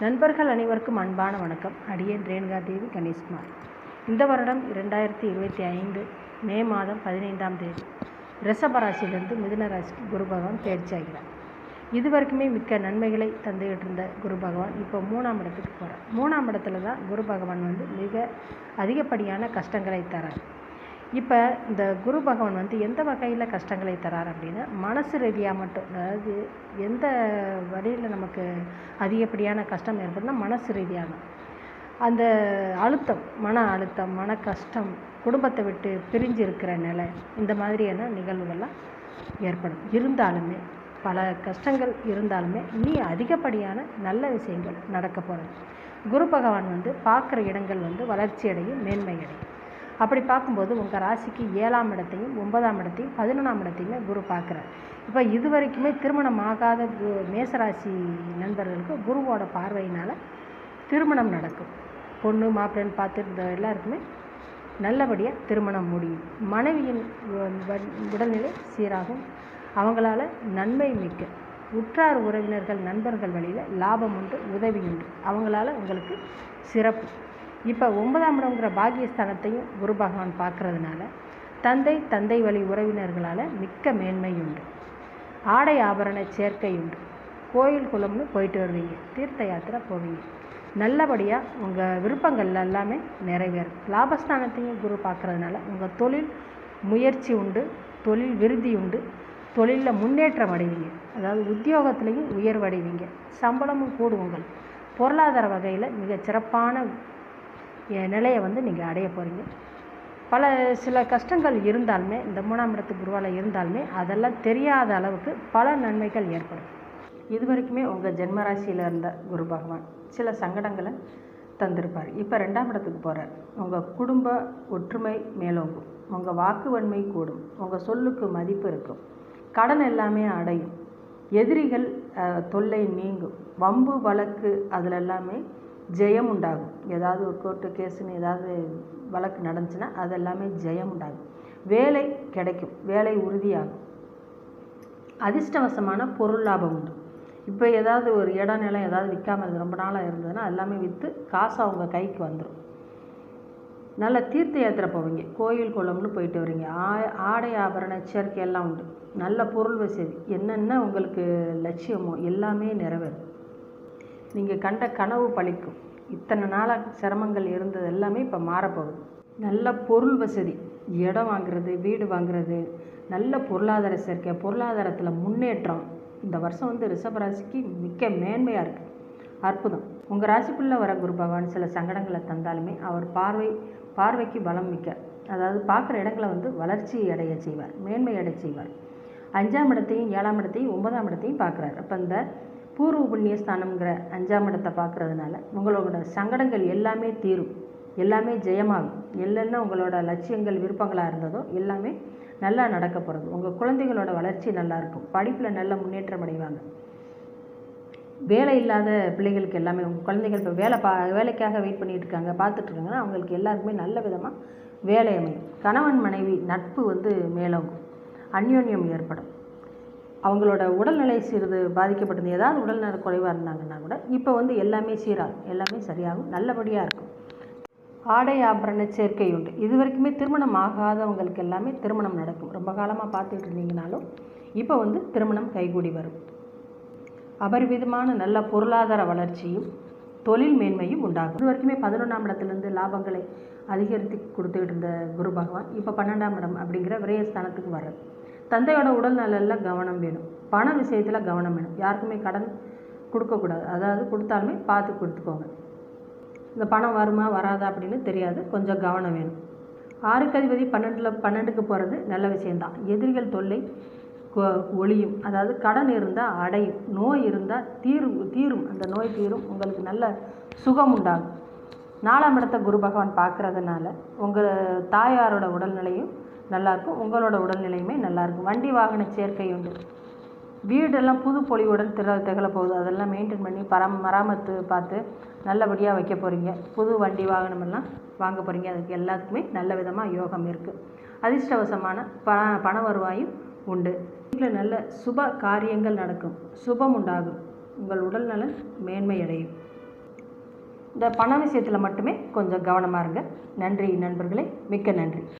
நண்பர்கள் அனைவருக்கும் அன்பான வணக்கம். அடியேன் ரேணுகா தேவி கணேஷ்குமார். இந்த வருடம் இரண்டாயிரத்தி இருபத்தி ஐந்து மே மாதம் பதினைந்தாம் தேதி ரிஷபராசியிலிருந்து மிதுன ராசிக்கு குரு பகவான் பயிற்சி ஆகிறார். இது வரைக்குமே மிக்க நன்மைகளை தந்துகிட்டு இருந்த குரு பகவான் இப்போ மூணாம் இடத்துக்கு போகிறார் மூணாம் இடத்துல தான் குரு பகவான் வந்து மிக அதிகப்படியான கஷ்டங்களை தரார். இப்போ இந்த குரு பகவான் வந்து எந்த வகையில் கஷ்டங்களை தரார் அப்படின்னா மனசு ரீதியாக மட்டும் அதாவது எந்த வழியில் நமக்கு அதிகப்படியான கஷ்டம் ஏற்படுதுனா மனசு ரீதியாக அந்த அழுத்தம் மன அழுத்தம் மன கஷ்டம் குடும்பத்தை விட்டு பிரிஞ்சு இருக்கிற நிலை இந்த மாதிரியான நிகழ்வுகள்லாம் ஏற்படும். இருந்தாலுமே பல கஷ்டங்கள் இருந்தாலுமே இனி அதிகப்படியான நல்ல விஷயங்கள் நடக்க போகிறது குரு பகவான் வந்து பார்க்குற இடங்கள் வந்து வளர்ச்சி அடையும் மேன்மை அடையும் அப்படி பார்க்கும்போது உங்கள் ராசிக்கு ஏழாம் இடத்தையும் ஒன்பதாம் இடத்தையும் பதினொன்றாம் இடத்தையுமே குரு பார்க்குறார். இப்போ இது வரைக்குமே திருமணம் ஆகாத கு மேசராசி நண்பர்களுக்கு குருவோட பார்வையினால் திருமணம் நடக்கும். பொண்ணு மாப்பிள்ளைன்னு பார்த்துருந்த எல்லாருக்குமே நல்லபடியாக திருமணம் முடியும். மனைவியின் உடல்நிலை சீராகும். அவங்களால நன்மை மிக்க உற்றார் உறவினர்கள் நண்பர்கள் வழியில் லாபம் உண்டு உதவி உண்டு. அவங்களால உங்களுக்கு சிறப்பு. இப்போ ஒன்பதாம் இடங்கிற பாகியஸ்தானத்தையும் குரு பகவான் பார்க்கறதுனால தந்தை தந்தை வழி உறவினர்களால் மிக்க மேன்மை உண்டு. ஆடை ஆபரண சேர்க்கை உண்டு. கோயில் குளம்னு போயிட்டு வருவீங்க. தீர்த்த யாத்திரை போவீங்க. நல்லபடியாக உங்கள் விருப்பங்கள் எல்லாமே நிறைவேறும். லாபஸ்தானத்தையும் குரு பார்க்குறதுனால உங்கள் தொழில் முயற்சி உண்டு தொழில் விருதி உண்டு தொழிலில் முன்னேற்றம் அடைவீங்க. அதாவது உத்தியோகத்துலேயும் உயர்வடைவீங்க. சம்பளமும் கூடும் பொருளாதார வகையில் மிக சிறப்பான நிலையை வந்து நீங்கள் அடைய போகிறீங்க பல சில கஷ்டங்கள் இருந்தாலுமே இந்த மூணாம் இடத்து குருவால் இருந்தாலுமே அதெல்லாம் தெரியாத அளவுக்கு பல நன்மைகள் ஏற்படும். இது வரைக்குமே உங்கள் ஜென்மராசியில் இருந்த குரு பகவான் சில சங்கடங்களை தந்திருப்பார். இப்போ ரெண்டாம் இடத்துக்கு போகிறார் உங்கள் குடும்ப ஒற்றுமை மேலோங்கும். உங்கள் வாக்கு வன்மை கூடும். உங்கள் சொல்லுக்கு மதிப்பு இருக்கும். கடன் எல்லாமே அடையும். எதிரிகள் தொல்லை நீங்கும். வம்பு வழக்கு அதில் எல்லாமே ஜெயம் உண்டாகும் ஏதாவது ஒரு கோர்ட்டு கேஸுன்னு ஏதாவது வழக்கு நடந்துச்சுன்னா அது எல்லாமே ஜெயம் உண்டாகும் வேலை கிடைக்கும். வேலை உறுதியாகும். அதிர்ஷ்டவசமான பொருள் லாபம் உண்டு. இப்போ ஏதாவது ஒரு இடம் நிலம் ஏதாவது விற்காமல் ரொம்ப நாளாக இருந்ததுன்னா எல்லாமே விற்று காசு அவங்க கைக்கு வந்துடும் நல்ல தீர்த்த யாத்திரை போவீங்க. கோயில் குளம்னு போயிட்டு வரீங்க. ஆ ஆடை ஆபரண சேர்க்கை எல்லாம் உண்டு. நல்ல பொருள் வசதி. என்னென்ன உங்களுக்கு லட்சியமோ எல்லாமே நிறைவேறும். நீங்கள் கண்ட கனவு பழிக்கும். இத்தனை நாளாக சிரமங்கள் இருந்தது எல்லாமே இப்போ மாறப்போகுது. நல்ல பொருள் வசதி இடம் வாங்குறது வீடு வாங்குறது நல்ல பொருளாதார சேர்க்கை பொருளாதாரத்தில் முன்னேற்றம். இந்த வருஷம் வந்து ரிஷபராசிக்கு மிக்க மேன்மையாக இருக்குது அற்புதம். உங்கள் ராசிக்குள்ளே வர குரு பகவான் சில சங்கடங்களை தந்தாலுமே அவர் பார்வை பார்வைக்கு பலம் மிக்க. அதாவது பார்க்குற இடங்களை வந்து வளர்ச்சி அடைய செய்வார் மேன்மை அடைய செய்வார். அஞ்சாம் இடத்தையும் ஏழாம் இடத்தையும் ஒன்பதாம் இடத்தையும் பார்க்குறாரு. அப்போ இந்த பூர்வ புண்ணியஸ்தானம்ங்கிற அஞ்சாம் இடத்தை பார்க்குறதுனால உங்களோட சங்கடங்கள் எல்லாமே தீரும். எல்லாமே ஜெயமாகும். என்னென்ன உங்களோட லட்சியங்கள் விருப்பங்களாக இருந்ததோ எல்லாமே நல்லா நடக்க போகிறது உங்கள் குழந்தைகளோட வளர்ச்சி நல்லாயிருக்கும் படிப்பில் நல்ல முன்னேற்றம் அடைவாங்க. வேலை இல்லாத பிள்ளைகளுக்கு எல்லாமே உங்கள் குழந்தைகள் இப்போ வேலை பா வேலைக்காக வெயிட் பண்ணிட்டு இருக்காங்க பார்த்துட்ருக்காங்கன்னா அவங்களுக்கு எல்லாருக்குமே நல்ல விதமாக வேலை அமையும். கணவன் மனைவி நட்பு வந்து மேலோங்கும். அந்யோன்யம் ஏற்படும். அவங்களோட உடல்நிலை சிறிது பாதிக்கப்பட்டது ஏதாவது உடல்நல குறைவாக இருந்தாங்கன்னா கூட இப்போ வந்து எல்லாமே சீராகும் எல்லாமே சரியாகும் நல்லபடியாக இருக்கும். ஆடை ஆபரண சேர்க்கை உண்டு. இது வரைக்குமே திருமணம் ஆகாதவங்களுக்கு எல்லாமே திருமணம் நடக்கும். ரொம்ப காலமாக பார்த்துட்டு இருந்தீங்கனாலும் இப்போ வந்து திருமணம் கைகூடி வரும். அபரிவிதமான நல்ல பொருளாதார வளர்ச்சியும் தொழில் மேன்மையும் உண்டாகும். இது வரைக்குமே பதினொன்றாம் இடத்துலேருந்து லாபங்களை அதிகரித்து கொடுத்துக்கிட்டு இருந்த குரு பகவான் இப்போ பன்னெண்டாம் இடம் அப்படிங்கிற விரயஸ்தானத்துக்கு வர்றது தந்தையோட உடல் நலனில் கவனம் வேணும். பண விஷயத்தில் கவனம் வேணும். யாருக்குமே கடன் கொடுக்கக்கூடாது. அதாவது கொடுத்தாலுமே பார்த்து கொடுத்துக்கோங்க. இந்த பணம் வருமா வராதா அப்படின்னு தெரியாது. கொஞ்சம் கவனம் வேணும். ஆறுக்கு அதிபதி பன்னெண்டில் பன்னெண்டுக்கு போகிறது நல்ல விஷயந்தான் எதிரிகள் தொல்லை ஒளியும் அதாவது கடன் இருந்தால் அடையும். நோய் இருந்தால் தீரும் தீரும். அந்த நோய் தீரும். உங்களுக்கு நல்ல சுகம் உண்டாகும். நாலாம் இடத்த குரு பகவான் பார்க்குறதுனால உங்கள் தாயாரோட உடல்நிலையும் நல்லாயிருக்கும் உங்களோட உடல்நிலையுமே நல்லாயிருக்கும் வண்டி வாகன சேர்க்கை உண்டு. வீடெல்லாம் புது பொலிவுடன் திற திகழ போகுது. அதெல்லாம் மெயின்டைன் பண்ணி பரம் மராமத்து பார்த்து நல்லபடியாக வைக்க போகிறீங்க புது வண்டி வாகனம் எல்லாம் வாங்க போகிறீங்க அதுக்கு எல்லாத்துக்குமே நல்ல விதமாக யோகம் இருக்குது அதிர்ஷ்டவசமான ப பண வருவாயும் உண்டு. வீட்டில் நல்ல சுப காரியங்கள் நடக்கும். சுபம் உண்டாகும். உங்கள் உடல் நலன் மேன்மை அடையும் இந்த பண விஷயத்தில் மட்டுமே கொஞ்சம் கவனமாக இருங்க. நன்றி நண்பர்களே. மிக்க நன்றி.